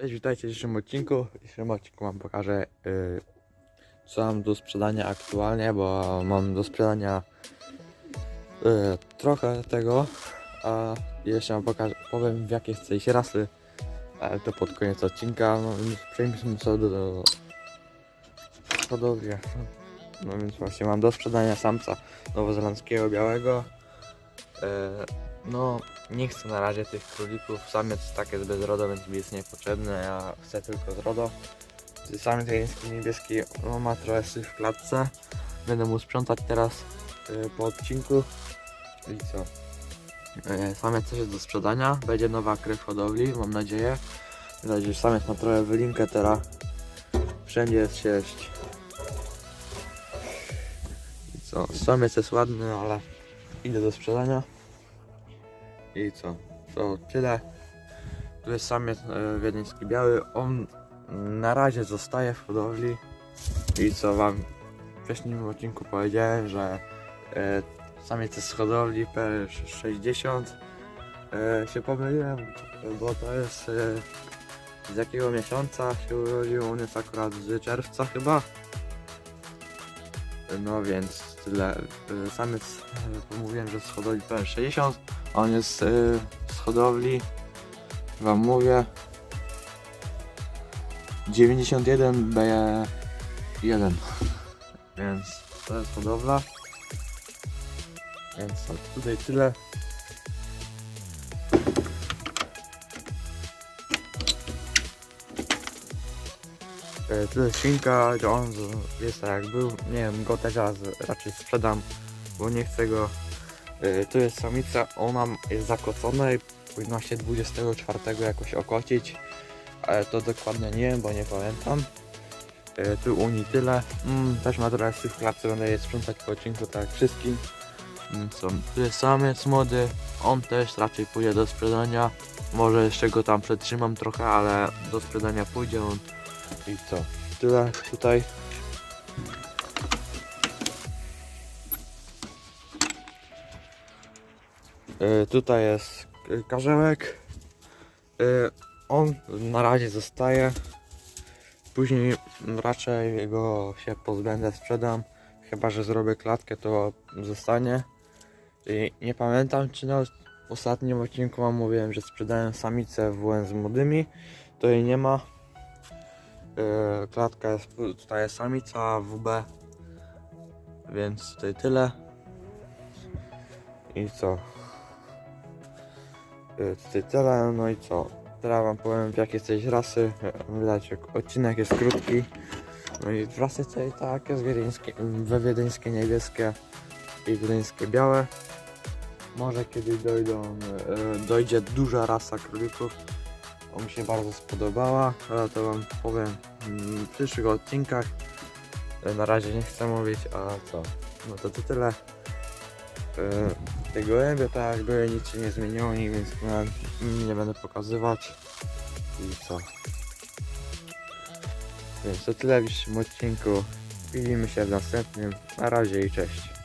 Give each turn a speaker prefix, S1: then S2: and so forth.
S1: Cześć, witajcie w dzisiejszym odcinku. W dzisiejszym odcinku wam pokażę y, co mam do sprzedania aktualnie, bo mam do sprzedania y, trochę tego, a jeszcze wam pokażę, powiem w jakie chcę rasy, ale to pod koniec odcinka, no więc przejdźmy sobie do, do hodowli. No więc właśnie mam do sprzedania samca nowozelandzkiego białego. Y, no nie chcę na razie tych królików, samiec tak jest bez RODO, więc mi jest niepotrzebny, ja chcę tylko z RODO. Samiec jański niebieski no, ma trochę syf w klatce, będę mu sprzątać teraz y, po odcinku. I co? Y, samiec też jest do sprzedania, będzie nowa krew hodowli, mam nadzieję. Widać, że samiec ma trochę wylinkę teraz, wszędzie jest sierść. I co? Samiec jest ładny, ale idę do sprzedania. I co? To tyle. Tu jest samiec e, wiedeński biały. On na razie zostaje w hodowli. I co wam w wcześniejszym odcinku powiedziałem, że e, samiec jest z hodowli P60. E, się pomyliłem, bo to jest e, z jakiego miesiąca się urodził. On jest akurat z czerwca chyba. No więc tyle. E, Samiec, e, mówiłem, że z hodowli P60. On jest y, z hodowli, wam mówię, 91 B1, więc to jest hodowla. Więc tutaj tyle. E, Tyle świnka, że on jest tak jak był. Nie wiem, go teraz raczej sprzedam, bo nie chcę go Y, Tu jest samica, ona jest zakocona i powinna się 24 jakoś okocić, ale to dokładnie nie wiem, bo nie pamiętam. Y, Tu u niej tyle. Mm, też ma syf w klatce, będę je sprzątać po odcinku, tak wszystkim. Mm, Co? Tu jest samiec młody, on też raczej pójdzie do sprzedania. Może jeszcze go tam przetrzymam trochę, ale do sprzedania pójdzie on. I co? Tyle tutaj. Y, tutaj jest karzełek. Y, on na razie zostaje. Później raczej go się pozbędę, sprzedam. Chyba, że zrobię klatkę, to zostanie. I nie pamiętam, czy na ostatnim odcinku wam mówiłem, że sprzedałem samicę WN z młodymi. To jej nie ma. Y, Klatka jest, tutaj jest samica WB. Więc tutaj tyle. I co? Y, Tutaj tyle, no i co? Teraz wam powiem w jakie jesteś rasy. Widać, odcinek jest krótki. No i rasy tej tak jest wiedeńskie, we wiedeńskie niebieskie i wiedeńskie białe. Może kiedyś dojdą, y, dojdzie duża rasa królików. O mi się bardzo spodobała, ale to wam powiem w przyszłych odcinkach. Y, Na razie nie chcę mówić, a co? No to to tyle. Y, Te gołębie tak jak były, nic się nie zmieniło, więc nie będę pokazywać. I co? Więc to tyle w dzisiejszym odcinku. Widzimy się w następnym. Na razie i cześć.